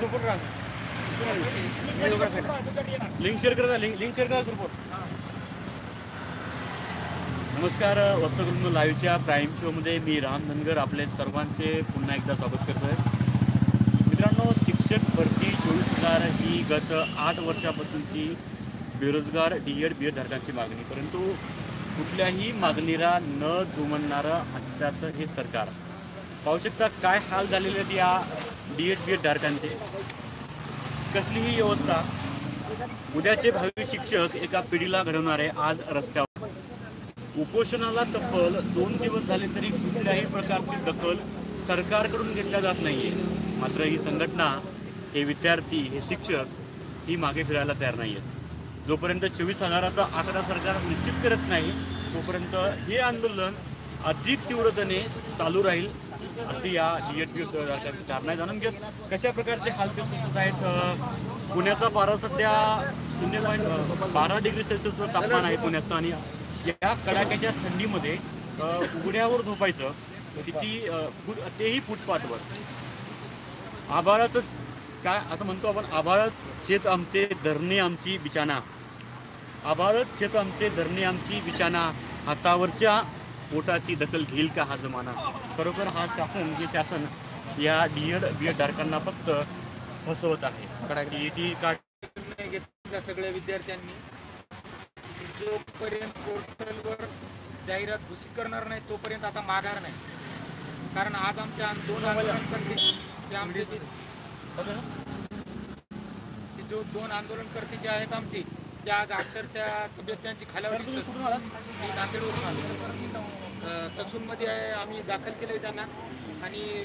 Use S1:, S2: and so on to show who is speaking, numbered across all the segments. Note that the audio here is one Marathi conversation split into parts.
S1: ग्रुपवर लिंक शेअर करा लिंक लिंक शेअर करा ग्रुपवर. नमस्कार वत्सगुल्म लाईव्हच्या प्राईम शोमध्ये मी राम धनगर आपले सर्वांचे पुन्हा एकदा स्वागत करतोय. मित्रांनो शिक्षक भरती चोवीस हजार ही गत आठ वर्षापासूनची बेरोजगार डी एड बी एड धारकांची मागणी. परंतु कुठल्याही मागणीला न जुमणणारं आत्ताचं हे सरकार पाहू शकता काय हाल झालेले आहेत या डी एड बी एड धारकांचे? कसलीही व्यवस्था उद्याचे भावी शिक्षक एका पिढीला घडवणारे आज रस्त्यावर. उपोषणाला तब्बल दोन दिवस झाले तरी कुठल्याही प्रकारची दखल सरकारकडून घेतल्या जात नाहीये. मात्र ही संघटना हे विद्यार्थी हे शिक्षक ही मागे फिरायला तयार नाही आहेत जोपर्यंत चोवीस हजाराचा आकडा सरकार निश्चित करत नाही तोपर्यंत हे आंदोलन अधिक तीव्रतेने चालू राहील अशी या डी एड पी आहे जाणून घेत. कशा प्रकारचे हाल ते सुसत आहेत पुण्याचा पारा सध्या शून्य पॉईंट बारा डिग्री सेल्सिअसचं तापमान आहे पुण्याचं आणि या कडाक्याच्या थंडीमध्ये उघड्यावर झोपायचं किती अ, तेही फुटपाथवर. आभाळाचं काय असं म्हणतो आपण आभाळच शेत आमचे धरणे आमची बिचाना आभाळच शेत आमचे धरणे आमची बिछाना. हातावरच्या पोटाची दखल घेईल का हा जमाना? खरोखर हा शासन हे शासन या डी एड बी एड धारकांना फक्त फसवत आहे. टी टी
S2: निर्णय घेतला सगळ्या विद्यार्थ्यांनी. जोपर्यंत पोर्टलवर जाहिरात घोषित करणार नाही तोपर्यंत आता माघार नाही. कारण आज आमच्या दोन आंदोलनकर्ते जो दोन आंदोलनकर्ते जे आहेत आमचे ते आज अक्षरशः तब्येत त्यांची खालावली? मी नांदेडवरून आलो. ससूनमध्ये आम्ही दाखल केले त्यांना. आणि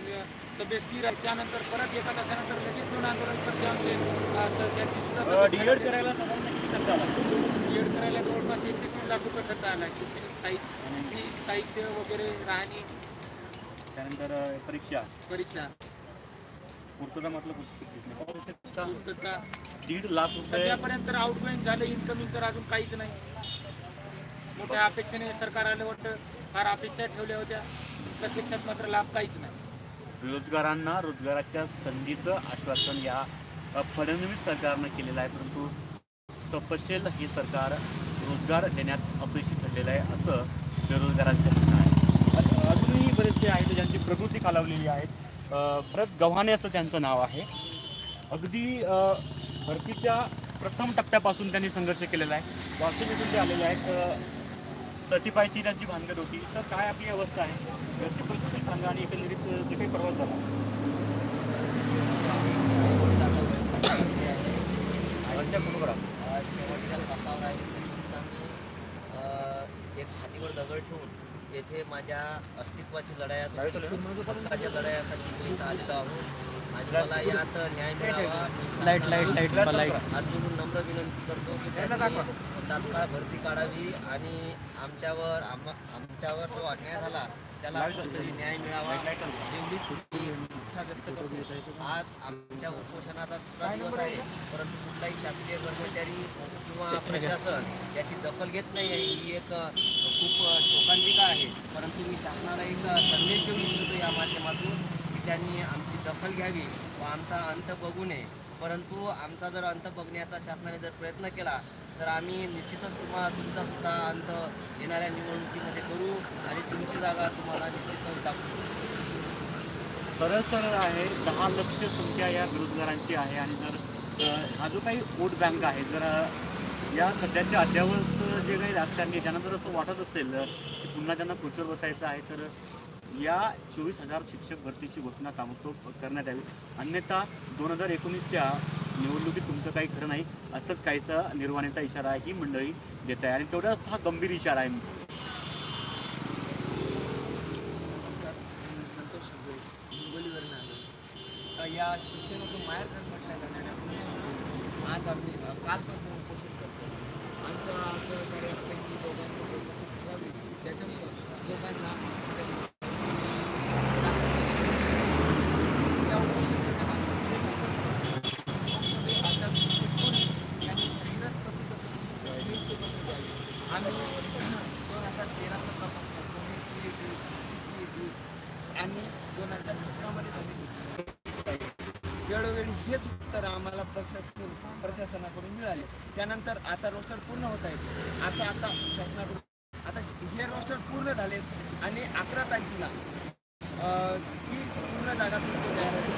S2: तब्येत स्थिर आहे. त्यानंतर परत एका तासानंतर लगेच दोन आंदोलनकर्ते आमचे. अ, तर त्यांची सुद्धा तब्येत
S1: डी एड करायला
S2: बीएड करायला जवळपास एक ते तीन लाख रुपये खर्च आला. साहित्य साहित्य वगैरे राहणी.
S1: त्यानंतर परीक्षा.
S2: परीक्षा.
S1: पूर्तता म्हटलं.
S2: पूर्तता.
S1: दीड लाख रुपये.
S2: सध्यापर्यंत तर आउटगोईंग झालं इन्कमिंग तर अजून काहीच नाही. मोठ्या अपेक्षेने सरकार आलं वाटतं फार अपेक्षा ठेवल्या होत्या. प्रत्यक्षात मात्र लाभ काहीच नाही.
S1: बेरोजगारांना रोजगाराच्या संधीचं आश्वासन या फडणवीस सरकारनं केलेलं आहे परंतु सपशेल हे सरकार रोजगार देण्यात अपयशी ठरलेलं आहे असं बेरोजगारांचं म्हणणं आहे. अजूनही बरेचसे आहेत ज्यांची प्रकृती खालावलेली आहे भरत गव्हाणे असं त्यांचं नाव आहे. अगदी भरतीच्या प्रथम टप्प्यापासून त्यांनी संघर्ष केलेला आहे. वाशिम ते आलेले आहेत. सर्टिफायची त्यांची भानगड होती. सर काय आपली अवस्था आहे? घरची परिस्थिती सांगा आणि एकंदरीत जे काही प्रवास झाला.
S3: शेवटच्या आहे. तरी एक छातीवर दगड ठेवून येथे माझ्या अस्तित्वाची लढायासाठी हक्काच्या लढायासाठी मी इथं आलेलो आहोत. मला यात न्याय मिळावा.
S2: लाइट लाइट लाइट
S3: लाइट जोडून नम्र विनंती करतो की त्यांनी तात्काळ भरती काढावी आणि आमच्यावर आम आमच्यावर जो अन्याय झाला त्याला कुठेतरी न्याय मिळावा. एवढीच मी इच्छा व्यक्त करतो. आज आमच्या उपोषणाचा दुसरा दिवस आहे. परंतु कुठलाही शासकीय कर्मचारी किंवा प्रशासन याची दखल घेत नाही आहे. ही एक खूप शोकांतिका आहे. परंतु मी शासनाला एक संदेश देऊ इच्छितो या माध्यमातून त्यांनी आमची दखल घ्यावी व आमचा अंत बघू नये. परंतु आमचा जर अंत बघण्याचा शासनाने जर प्रयत्न केला तर आम्ही निश्चितच तुम्हाला तुमचा सुद्धा अंत येणाऱ्या निवडणुकीमध्ये करू आणि तुमची जागा तुम्हाला निश्चितच दाखवू.
S1: सरळ सरळ आहे दहा लक्ष संख्या या बेरोजगारांची आहे आणि जर हा जो काही वोट बँक आहे जर या सध्याच्या अद्यावत जे काही राजकारणी आहे, त्यांना जर असं वाटत असेल की पुन्हा त्यांना खुर्चीवर बसायचं आहे तर या चोवीस हजार शिक्षक भरतीची घोषणा ताबडतोब करण्यात यावी. अन्यथा दोन हजार एकोणीसच्या निवडणुकीत तुमचं काही खरं नाही असंच काहीसा निर्वाणीचा इशारा आहे ही मंडळी देत आहे. आणि तेवढाच हा गंभीर इशारा आहे.
S4: नमस्कार संतोष हिंगोलीवरून आलो या शिक्षणाचं माहेरघर म्हटलं जाणार आज आम्ही कालपासून उपोषण करतो आमच्या सहकार्यापैकी दोघांचं बोलणं खूप खराब आहे त्याच्यामुळं दोघांना या उपोषण करण्यामागचा उद्देश असाच आहे. लोकसभे आचारसंहितेपूर्वी यांनी जाहिरात प्रसिद्ध करून नियुक्तीपत्र द्यावी आम्ही दोन हजार तेरा चौदापासून पुणे PhD, CPhD आणि दोन हजार सतरामध्ये झालेली वेळोवेळी हेच उत्तर आम्हाला प्रशासन प्रशासनाकडून मिळाले. त्यानंतर आता रोस्टर पूर्ण होत आहेत. असं आता शासनाकडून आता हे रोस्टर पूर्ण झाले आणि अकरा तारखेला ही पूर्ण जागा तुमच्या जाहिरातीत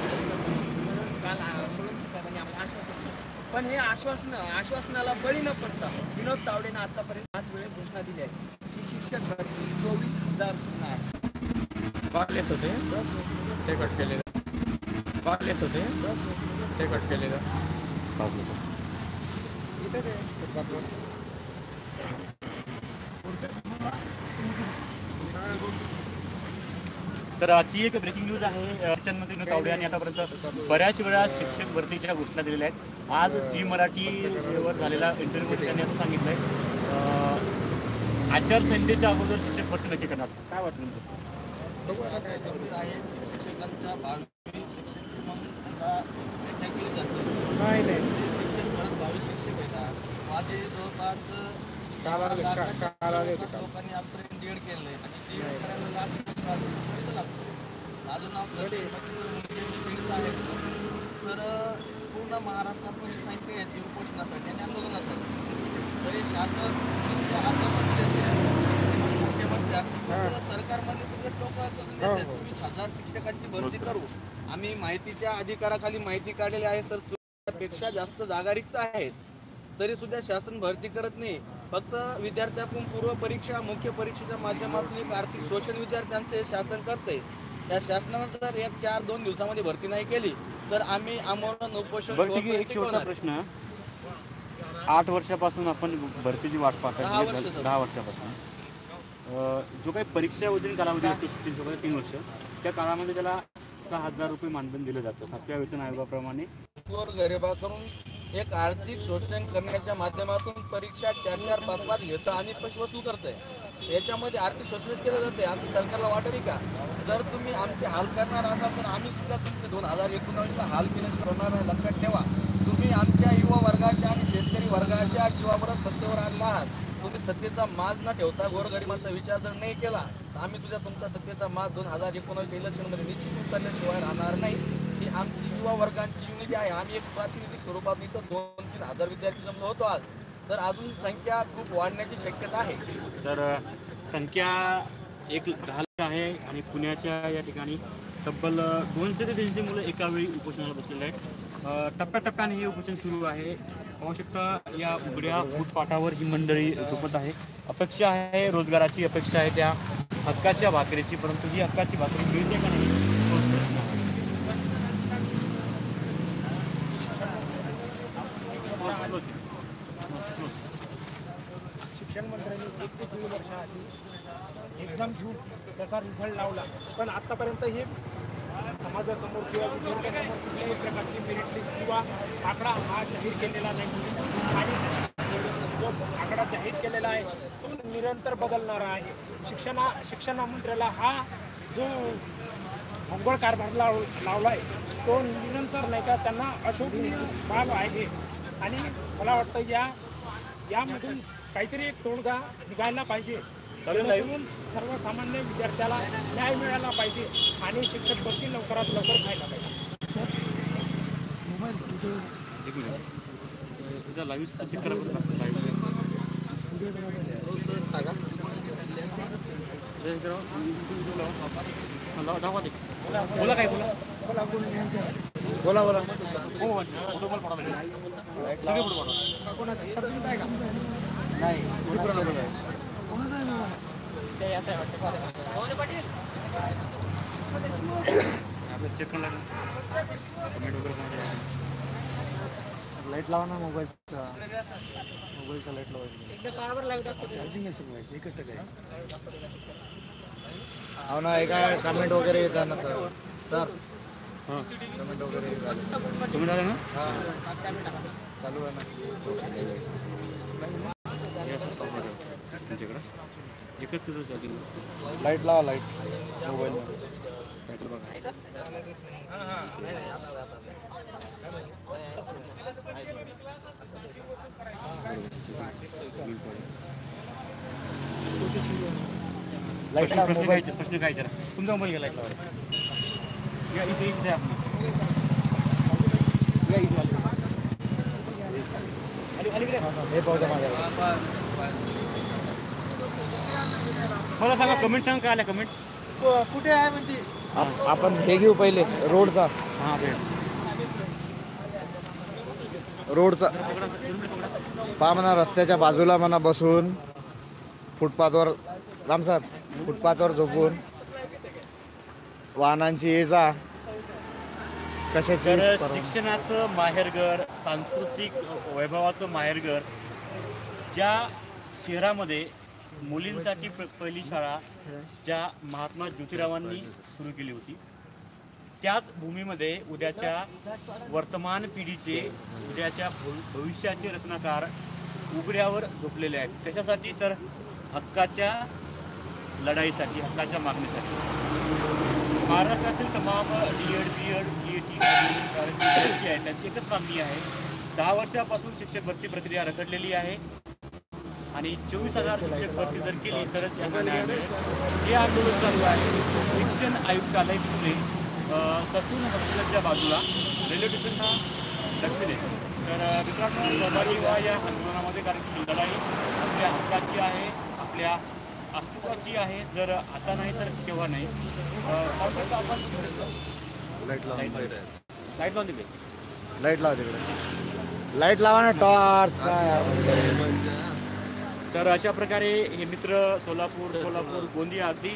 S4: म्हणून काल सोळंकी साहेबांनी आम्हाला आश्वासन दिलं. पण हे आश्वासन आश्वासनाला बळी न पडता विनोद तावडेनं आतापर्यंत पाच वेळेस घोषणा दिली आहे की शिक्षक भरती चोवीस हजार पूर्ण आहे.
S2: वागलेत होते? ते कट केलेलं वागलेत होते? ते कट केलेलं
S1: तर आजची एक ब्रेकिंग न्यूज आहे शिक्षणमंत्री विनोद तावडे यांनी आतापर्यंत बऱ्याच वेळा शिक्षक भरतीच्या घोषणा दिलेल्या आहेत. आज जी मराठीवर झालेला इंटरव्ह्यू त्यांनी असं सांगितलं आहे आचारसंहितेच्या अगोदर शिक्षक भरती नक्की करणार. काय वाटतं तुमचं
S5: काय नाही आहे शिक्षकांचा भावी शिक्षक म्हणून त्यांना घटना केली जाते ते शिक्षक परत भावी शिक्षक आहेत माझे जवळपास लोकांनी आजपर्यंत डीएड केलंय. आणि डीएड करायला लास्ट पैसा लागतो. माझं नाव सर बीडचं आहे तर पूर्ण महाराष्ट्रात म्हणजे संख्या येते उपोषणासाठी आणि आंदोलनासाठी. तरी शासन इतकं आश्वासन देते. मुख्यमंत्री असतील. सरकारमधले सगळे लोक असं चोवीस हजार शिक्षकांची भरती करू. आम्ही माहितीच्या अधिकाराखाली माहिती काढलेली आहे सर. पेक्षा जास्त जागा रिक्त आहेत. तरी सुद्धा शासन भरती करत नाही. फक्त विद्यार्थ्याकडून पूर्व परीक्षा मुख्य परीक्षेच्या माध्यमातून एक आर्थिक शोषण विद्यार्थ्यांचे शासन करते या शासनानं जर एक चार दोन दिवसामध्ये भरती नाही केली तर आम्ही आमरण उपोषण.
S1: प्रश्न. आठ वर्षापासून आपण भरतीची वाट पाहत
S5: दहा सर.
S1: दहा वर्षापासून. जो काही परीक्षा वगैरे कालावधी असतो तीन सोबत तीन वर्ष त्या काळामध्ये त्याला सहा हजार रुपये मानधन दिलं जातं. सातव्या वेतन आयोगाप्रमाणे.
S5: गोर गरिबाकडून एक आर्थिक शोषण करण्याच्या माध्यमातून परीक्षा चार चार पाच पाच घेतं आणि पैसे वसूल करतंय. याच्यामध्ये आर्थिक शोषणच केलं जाते असं सरकारला वाटेल का? जर तुम्ही आमचे हाल करणार असाल तर आम्ही सुद्धा तुमचे दोन हजार एकोणावीसला हाल केल्याशिवाय होणार नाही. लक्षात ठेवा तुम्ही आमच्या युवा वर्गाच्या आणि शेतकरी वर्गाच्या जीवावरच सत्तेवर आणला आहात. तुम्ही सत्तेचा माज न ठेवता गोरगरिबांचा विचार जर नाही केला तर आम्ही सुद्धा तुमचा सत्तेचा माज दोन हजार एकोणावीस इलेक्शनमध्ये निश्चित उतरल्याशिवाय राहणार नाही. ही आमची युवा वर्गांची युनिटी आहे. आम्ही एक प्रातिनिधिक स्वरूपात इथं दोन तीन हजार विद्यार्थी जमलो होतो आज. तर अजून संख्या खूप वाढण्याची शक्यता आहे.
S1: तर संख्या एक दहा आहे आणि पुण्याच्या या ठिकाणी तब्बल दोनशे ते तीनशे मुलं एका वेळी उपोषणाला बसलेले आहेत. टप्प्याटप्प्याने हे उपोषण सुरू आहे. पाहू शकता या उघड्या फुटपाटावर ही मंडळी झोपत आहे. अपेक्षा आहे रोजगाराची अपेक्षा आहे त्या हक्काच्या भाकरीची परंतु ही हक्काची भाकरी मिळते का नाही तोच प्रश्न आहे. Close, close. Close.
S6: शिक्षण मंत्र्यांनी वर्षाआधी एक्झाम घेऊन त्याचा रिझल्ट लावला. पण आत्तापर्यंत हे समाजासमोर किंवा विद्यार्थ्यासमोर कुठल्याही प्रकारची मेरिट लिस्ट किंवा आकडा हा जाहीर केलेला नाही. आणि जो आकडा जाहीर केलेला आहे तो निरंतर बदलणारा आहे. शिक्षणा शिक्षण मंत्र्याला हा जो भोंगळ कारभार लाव लावला आहे तो निरंतर नाही का त्यांना अशोभनीय बाब आहे. आणि मला वाटतं या यामधून काहीतरी एक तोडगा निघायला पाहिजे जेणेकरून सर्वसामान्य विद्यार्थ्याला न्याय मिळाला पाहिजे आणि शिक्षक भरती लवकरात लवकर व्हायला पाहिजे
S1: बोला बोला हो आहे?
S6: लाइट लावा ना मोबाईलचा. मोबाईलचा लाइट लावायचा हो ना एका कमेंट वगैरे येतात ना सर. सर कमेंट वगैरे
S1: तुम्ही ना?
S6: हा. चालू आहे ना
S1: हे असं stop मध्ये ठेवा. तुमच्याकडं एकच तिथं चालतील
S6: लाइट लावा लाइट मोबाईल लाइट
S1: प्रश्न
S6: लावा
S1: प्रश्न
S6: मोबाईल
S1: काय प्रश्न काय विचारा तुमचा मोबाईल घ्या लाइट लावा या इथे इथे आपली.
S6: या इथं
S1: मला सांगा कमेंट सांगा काय आल्या कमेंट
S6: कुठे आहे म्हणते?
S7: आप- आपण हे घेऊ पहिले रोडचा.
S1: हां
S7: रोडचा. पहा म्हणा रस्त्याच्या बाजूला म्हणा बसून फुटपाथवर रामसाहेब फुटपाथवर झोपून वाहनांची ये जा. कशाची?
S1: तर शिक्षणाचं माहेरघर सांस्कृतिक वैभवाचं माहेरघर ज्या शहरामध्ये मुलींसाठी प- पहिली शाळा ज्या महात्मा ज्योतिरावांनी सुरू केली होती. त्याच भूमीमध्ये उद्याच्या वर्तमान पिढीचे उद्याच्या भविष्याचे रचनाकार उघड्यावर झोपलेले आहेत. कशासाठी? तर हक्काच्या लढाईसाठी हक्काच्या मागणीसाठी. महाराष्ट्रातील तमाम D Ed B Ed B A T विद्यार्थी आहेत. त्यांची एकच मागणी आहे. दहा वर्षापासून शिक्षक भरती प्रक्रिया रखडलेली आहे. आणि चोवीस हजार शिक्षक भरती जर केली तरच यांना न्याय मिळेल. हे आंदोलन चालू आहे. शिक्षण आयुक्तालय पुणे ससून हॉस्पिटलच्या बाजूला. रेल्वे स्टेशनला दक्षिणेस. तर मित्रांनो सहभागी व्हा या आंदोलनामध्ये कारण की लढाई आपल्या हक्काची आहे आपल्या अस्तित्वाची आहे. जर आता नाही तर केव्हा नाही. आपण
S7: लाइट लावा
S1: लाइट लावून दिली
S7: लाइट लावा तिकडे. लाइट लावा ना टॉर्च काय?
S1: तर अशा प्रकारे हे मित्र सोलापूर कोल्हापूर गोंदिया अगदी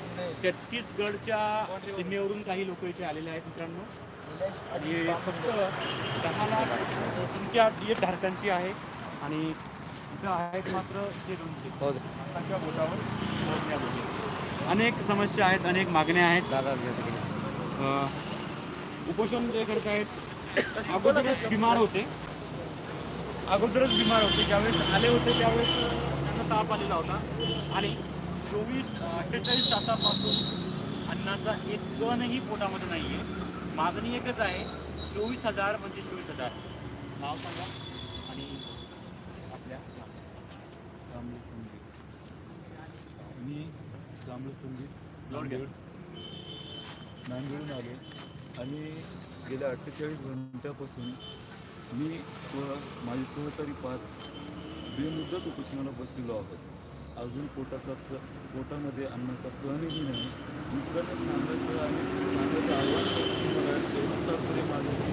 S1: छत्तीसगडच्या सीमेवरून काही लोक इथे आलेले आहेत मित्रांनो. आणि फक्त दहा लाख संख्या डी धारकांची आहे आणि इथं आहेत मात्र ते. दोनशे
S7: हो
S1: बोटावर. अनेक समस्या आहेत अनेक मागण्या आहेत. उपोषण जे करत आहेत अगोदरच बिमार होते. अगोदरच बिमार होते. ज्यावेळेस आले होते त्यावेळेस ताप आलेला होता आणि चोवीस अठ्ठेचाळीस तासापासून अन्नाचा एक कणही पोटामध्ये नाही आहे मागणी एकच आहे चोवीस हजार म्हणजे चोवीस हजार. नाव सांगा. आणि आपल्या
S8: कांबळे संगीत. मी कांबळे संगीत. नांदेडून आलो आणि गेल्या अठ्ठेचाळीस घंट्यापासून मी व माझे सहकारी पाच बेमुदत उपोषणाला बसलेलो आहोत अजून पोटाचा पोटामध्ये अन्नाचा कणही नाही. मित्रांना सांगायचं आणि सांगायचं आव्हान करतो मला एवढं तात्पर्य माझं की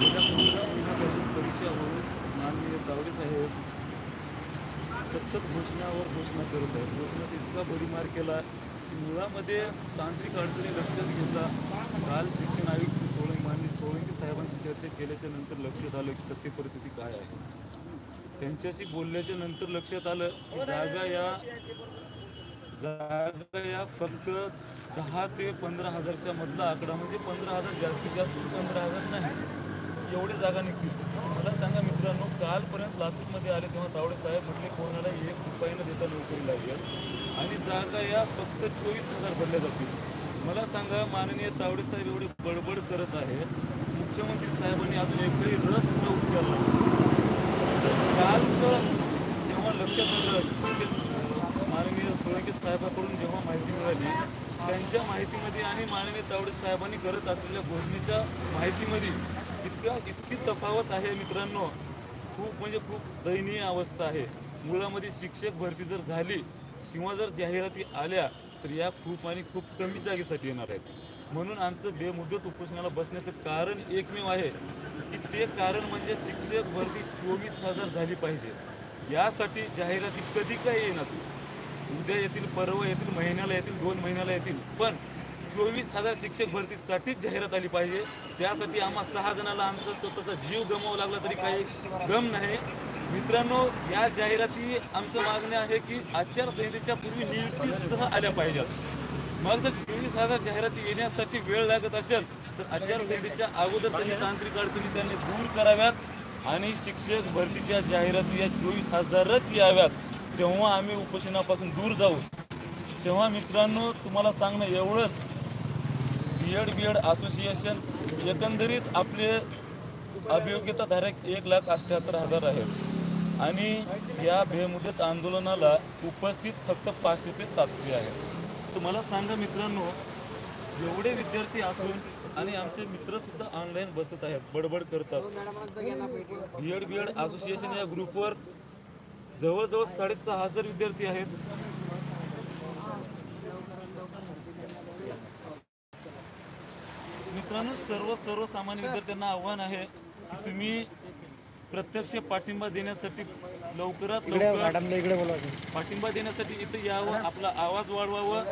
S8: गेल्या पंधरा महिन्यापासून परीक्षा होऊन माननीय तावडे साहेब सतत घोषणावर घोषणा करत आहेत. घोषणाचा इतका भडीमार केला की मुळामध्ये तांत्रिक अडचणी लक्षात घेता काल शिक्षण आयुक्त सोळंकी माननीय सोळंकी साहेबांशी चर्चा केल्याच्यानंतर लक्षात आलं की सत्य परिस्थिती काय आहे. त्यांच्याशी बोलल्याच्या नंतर लक्षात आलं की जागा या जागा या फक्त दहा ते पंधरा हजारच्या मधला आकडा म्हणजे पंधरा हजार जास्तीत जास्त पंधरा हजार नाही. एवढी जागा निघतील मला सांगा मित्रांनो कालपर्यंत लातूरमध्ये आले तेव्हा तावडे साहेब म्हटले कोणाला एक रुपयानं देता नोकरी लागेल. आणि जागा या फक्त चोवीस हजार भरल्या जातील. मला सांगा माननीय तावडे साहेब एवढे बडबड करत आहेत. मुख्यमंत्री साहेबांनी अजून एकही रस न उचलला. कालचं जेव्हा लक्षात आलं शिक्षण माननीय सोळंके साहेबांकडून जेव्हा माहिती मिळाली त्यांच्या माहितीमध्ये आणि माननीय तावडे साहेबांनी करत असलेल्या घोषणेच्या माहितीमध्ये इतका इतकी तफावत आहे मित्रांनो. खूप म्हणजे खूप दयनीय अवस्था आहे. मुळामध्ये शिक्षक भरती जर झाली किंवा जर जाहिराती आल्या तर या खूप आणि खूप कमी जागेसाठी येणार आहेत. म्हणून आमचं बेमुदत उपोषणाला बसण्याचं कारण एकमेव आहे. ते कारण म्हणजे शिक्षक भरती चोवीस हजार झाली पाहिजे. यासाठी जाहिराती कधी काय येणार? उद्या येतील परवा येतील महिन्याला येतील दोन महिन्याला येतील. पण चोवीस हजार शिक्षक भरतीसाठीच जाहिरात आली पाहिजे. त्यासाठी आम्हा सहा जणाला आमचा स्वतःचा जीव गमावा लागला तरी काही गम नाही. मित्रांनो या जाहिराती आमचं मागणं आहे की आचारसंहितेच्या पूर्वी नियुक्तीसह आल्या पाहिजेत. मग जर चोवीस हजार जाहिराती येण्यासाठी वेळ लागत असेल तर आचारसंहितेच्या अगोदर त्यांनी तांत्रिक अडचणी त्यांनी दूर कराव्यात आणि शिक्षक भरतीच्या जाहिराती या चोवीस हजारच याव्यात तेव्हा आम्ही उपोषणापासून दूर जाऊ. तेव्हा मित्रांनो तुम्हाला सांगणं एवढंच B Ed B Ed association एकंदरीत आपले अभियोग्यताधारक एक लाख अठ्ठ्याहत्तर हजार आहेत आणि या बेमुदत आंदोलनाला उपस्थित फक्त पाचशे ते सातशे आहेत तुम्हाला सांगा मित्रांनो एवढे विद्यार्थी असून आणि आमचे मित्र सुद्धा ऑनलाईन बसत आहेत बडबड करतात. बीएड बीएड असोसिएशन या ग्रुपवर जवळजवळ साडेसहा हजार विद्यार्थी आहेत. मित्रांनो सर्व सर्वसामान्य विद्यार्थ्यांना आव्हान आहे की तुम्ही प्रत्यक्ष पाठिंबा देण्यासाठी लवकरात लवकर
S7: इकडे
S8: पाठिंबा देण्यासाठी इथे यावं आपला आवाज वाढवावं.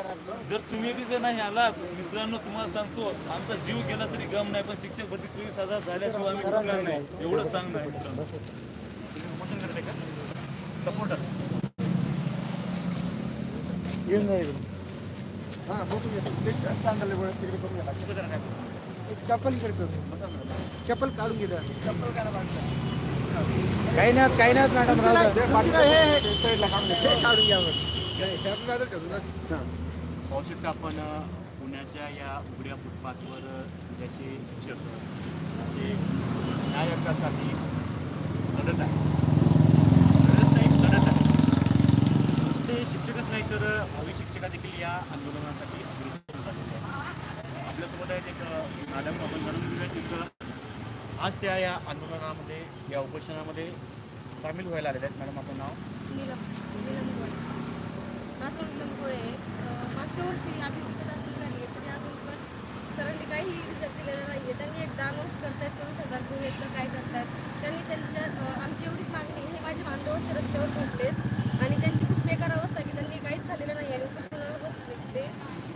S8: जर तुम्ही बी जर नाही आलात मित्रांनो तुम्हाला सांगतो आमचा जीव गेला तरी गम नाही पण शिक्षक भरती चोवीस हजार झाल्याशिवाय आम्ही उठणार नाही. एवढंच सांगणं आहे मित्रांनो.
S1: प्रमोशन करते का? सपोर्टर
S7: येऊन जा इकडे
S6: चप्पल. चप्पल काढून घे चप्पल
S7: काही नाही काही नाही मॅडम राहू द्या.
S6: काढून घ्यावं
S1: पाहू शकता आपण पुण्याच्या या उघड्या फुटपाथवर त्याचे शिक्षक असे न्याय हक्कासाठी लढत आहे. लढत नाही लढत आहे. नुसते शिक्षकच नाही तर भावी शिक्षका देखील या आंदोलनासाठी अग्रेसर झालेले आहेत. आपल्यासोबत आहेत एक मॅडम आपण जाणून घेऊया तिथं आज त्या या आंदोलनामध्ये या उपोषणामध्ये सामील व्हायला आलेल्या आहेत. मॅडम आपलं नाव?
S9: नीलम नीलम गोळे माझं नीलम गोळे आहे. मागच्या वर्षी आम्ही झाली आहे तरी अजून पण सरांनी काही रिझल्ट दिलेला नाही आहे त्यांनी एकदा अनाऊन्स करतात चोवीस हजार घेऊन येतं काय करतात त्यांनी त्यांच्या आमची एवढीच मागणी आहे. हे माझे बांधवचे रस्त्यावर झोपलेत आणि त्यांची खूप बेकार अवस्था की त्यांनी काहीच झालेलं नाही आणि उपोषणाला बसले ते.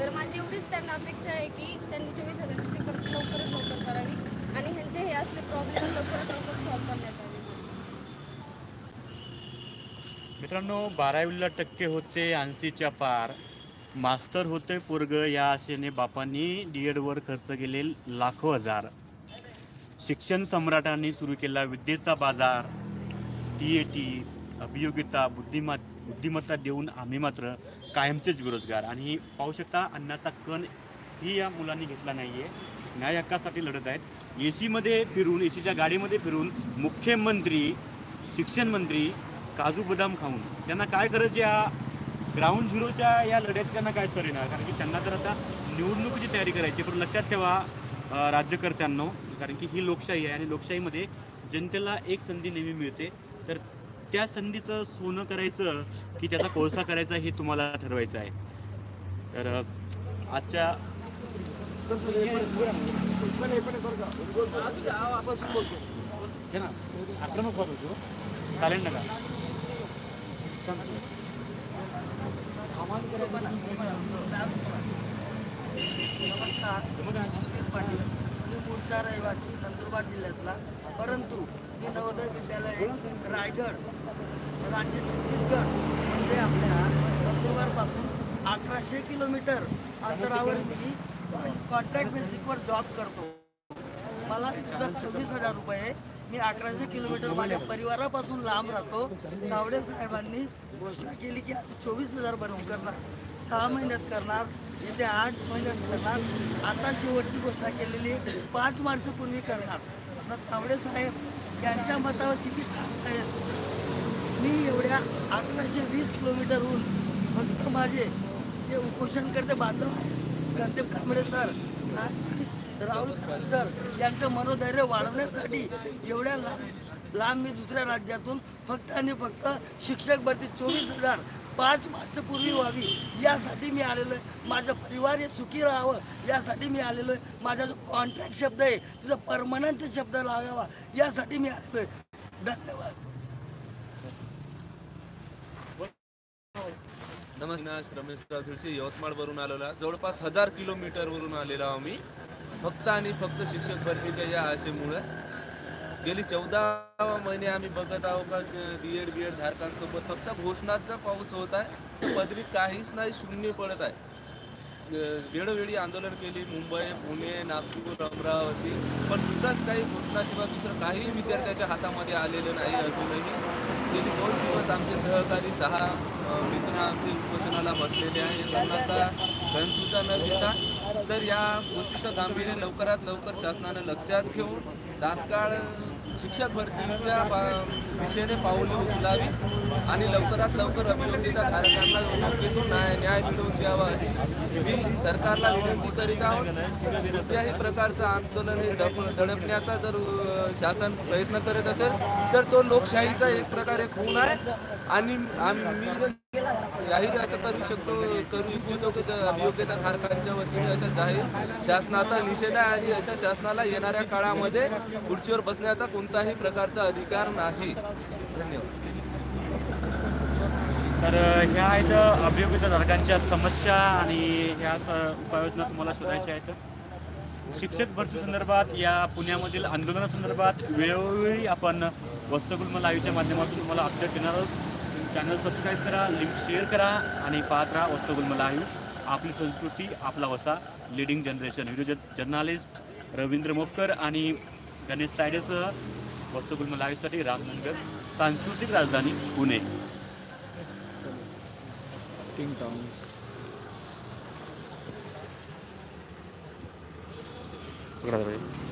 S9: तर माझी एवढीच त्यांना अपेक्षा आहे की त्यांनी चोवीस हजार शिक्षक भरती लवकरात लवकर करावी आणि ह्यांचे हे असले प्रॉब्लेम लवकरात लवकर सॉल्व्ह करण्यात यावे
S1: मित्रांनो बारावीला टक्के होते ऐंशीच्या पार. मास्तर होते पोरग या आशेने बापांनी डी एडवर खर्च केले लाखो हजार. शिक्षण सम्राटांनी सुरू केला विद्येचा बाजार. टी ए टी अभियोगिता बुद्धिमा बुद्धिमत्ता देऊन आम्ही मात्र कायमचेच बेरोजगार. आणि पाहू शकता अन्नाचा कण ही या मुलांनी घेतला नाही आहे न्याय हक्कासाठी लढत आहेत. ए सीमध्ये फिरून ए सीच्या गाडीमध्ये फिरून मुख्यमंत्री शिक्षण मंत्री काजू बदाम खाऊन त्यांना काय करायचं या ग्राउंड झिरोच्या या लढ्यात त्यांना काय सर येणार? कारण की त्यांना तर आता निवडणुकीची तयारी करायची पण लक्षात ठेवा राज्यकर्त्यांनो कारण की ही लोकशाही आहे आणि लोकशाहीमध्ये जनतेला एक संधी नेहमी मिळते. तर त्या संधीचं सोनं करायचं की त्याचा कोळसा करायचा हे तुम्हाला ठरवायचं आहे. तर आजच्या आक्रमक होतो चालेल ना का
S10: नमस्कार. सुधीर पाटील मी मूळचा रहिवासी नंदुरबार जिल्ह्यातला. परंतु मी नवोदय विद्यालय रायगड राज्य छत्तीसगड म्हणजे आपल्या नंदुरबारपासून अठराशे किलोमीटर अंतरावर मी कॉन्ट्रॅक्ट बेसिकवर जॉब करतो. मला सुद्धा सव्वीस हजार रुपये मी अकराशे किलोमीटर माझ्या परिवारापासून लांब राहतो. तावडे साहेबांनी घोषणा केली की चोवीस हजार बनवून करणार. सहा महिन्यात करणार येत्या आठ महिन्यात करणार. आता शेवटची घोषणा केलेली पाच मार्चपूर्वी करणार. आता तावडे साहेब यांच्या मतावर किती ठाक आहेत मी एवढ्या अकराशे वीस किलोमीटरहून फक्त माझे जे उपोषणकर्ते बांधव आहेत संदीप कांबळे सर राहुल सर यांचं मनोधैर्य वाढवण्यासाठी एवढ्या लांब लांब मी दुसऱ्या राज्यातून फक्त आणि फक्त शिक्षक भरती चोवीस हजार पाच मार्च पूर्वी व्हावी यासाठी मी आलेलो आहे. माझं परिवार हे सुखी राहावं यासाठी मी आलेलो आहे. माझा जो कॉन्ट्रॅक्ट शब्द आहे तिचा परमनंट शब्द लागावा यासाठी मी आलेलो आहे. धन्यवाद.
S11: नमस्कार रमेश तुळशी यवतमाळवरून आलेला जवळपास हजार किलोमीटरवरून आलेला आहो मी फक्त आणि फक्त शिक्षक भरतीच्या या आशेमुळं. गेली चौदा महिने आम्ही बघत आहोत का बी एड बी एड धारकांसोबत फक्त घोषणाचा पाऊस होत आहे. पदरी काहीच नाही शून्य पडत आहे. वेळोवेळी आंदोलन केली मुंबई पुणे नागपूर अमरावती. पण दुसराच काही घोषणाशिवाय दुसरं काही विद्यार्थ्याच्या हातामध्ये आलेलं नाही अजूनही. गेली दोन दिवस आमचे सहकारी सहा मित्र आमचे उपोषणाला बसलेले आहे आता धनसुद्धा न देता तर या गोष्टीचं गांभीर्य लवकरात लवकर शासनानं लक्षात घेऊन तात्काळ शिक्षक भरतीच्या पा- दिशेने पाऊले उचलावी आणि लवकरात लवकर अभिवृद्धीच्या धारकांना योग्यतून न्याय न्याय मिळवून द्यावा अशी मी सरकारला विनंती करीत आहोत. कुठल्याही प्रकारचं आंदोलन हे दप दडपण्याचा जर शासन प्रयत्न करत असेल तर तो लोकशाहीचा एक प्रकारे खून आहे. आणि आम्ही मी जर जाहीर असं करू शकतो करू इच्छितो की अभियोग्यता धारकांच्या वतीने अशा जाहीर शासनाचा निषेध आहे आणि अशा शासनाला येणाऱ्या काळामध्ये खुर्चीवर बसण्याचा कोणताही प्रकारचा अधिकार नाही. धन्यवाद.
S1: तर ह्या आहेत अभियोग्यता धारकांच्या समस्या आणि ह्या उपाययोजना तुम्हाला शोधायच्या आहेत. शिक्षक भरती संदर्भात या पुण्यामधील आंदोलनासंदर्भात वेळोवेळी आपण वस्तुगुल्म लाईव्हच्या माध्यमातून तुम्हाला अपडेट देणार आहोत. चॅनल सबस्क्राईब करा लिंक शेअर करा आणि पाहत राहा वस्तुगुल्म लाईव्ह आपली संस्कृती आपला वसा leading generation video journalist Ravindra Mopkar आणि गणेश तायडेसह वस्तुगुल्म लाईव्हसाठी रामनगर सांस्कृतिक राजधानी पुणे. जरा.